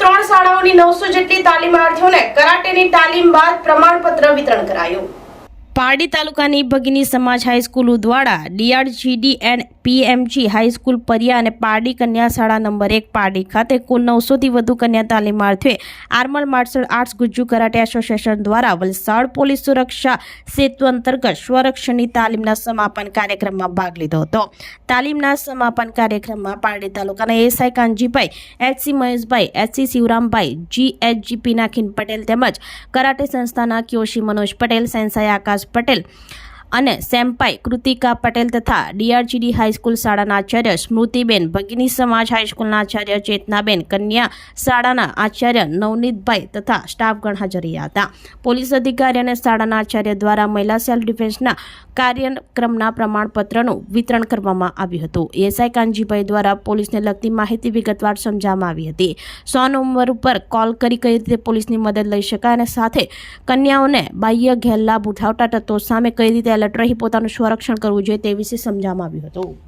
ત્રણ શાળાઓની નવસો જેટલી તાલીમાર્થીઓને કરાટેની તાલીમ બાદ પ્રમાણપત્ર વિતરણ કરાયું. પારડી તાલુકાની ભગીની સમાજ હાઈસ્કૂલ દ્વારા DRGD and PMG high school Pariya અને પારડી કન્યા શાળા નંબર એક પારડી ખાતે કુલ નવસોથી વધુ કન્યા તાલીમાર્થીઓએ આર્મલ martial arts Gujju karate association દ્વારા વલસાડ પોલીસ સુરક્ષા સેતુ અંતર્ગત સ્વરક્ષણની તાલીમના સમાપન કાર્યક્રમમાં ભાગ લીધો હતો. તાલીમના સમાપન કાર્યક્રમમાં પારડી તાલુકાના SI Kanjibhai, HC Maheshbhai, HC Shivrambhai GHGP નાખીન Patel તેમજ કરાટે સંસ્થાના કિયોશી મનોજ પટેલ, સેન્સાઈ આકાશ પટેલ અને સેમ્પાઈ, કૃતિકા પટેલ તથા ડીઆરજીડી હાઈસ્કૂલ શાળાના આચાર્ય સ્મૃતિબેન ભગિની સમાજ હાઈસ્કૂલના આચાર્ય ચેતનાબેન કન્યા શાળાના આચાર્ય નવનીતભાઈ તથા સ્ટાફગણ હાજર રહ્યા હતા. પોલીસ અધિકારી અને શાળાના આચાર્ય દ્વારા મહિલા સેલ્ફ ડિફેન્સના કાર્યક્રમના પ્રમાણપત્રનું વિતરણ કરવામાં આવ્યું હતું. એસઆઈ કાનજીભાઈ દ્વારા પોલીસને લગતી માહિતી વિગતવાર સમજાવવામાં આવી હતી. સો નંબર ઉપર કોલ કરી કઈ રીતે પોલીસની મદદ લઈ શકાય અને સાથે કન્યાઓને બાહ્ય ગેરલાભ ઉઠાવતા તત્વો સામે કઈ રીતે એલર્ટ રહી પોતાનું સંરક્ષણ કરવું જોઈએ તે વિશે સમજાવવામાં આવ્યું હતું.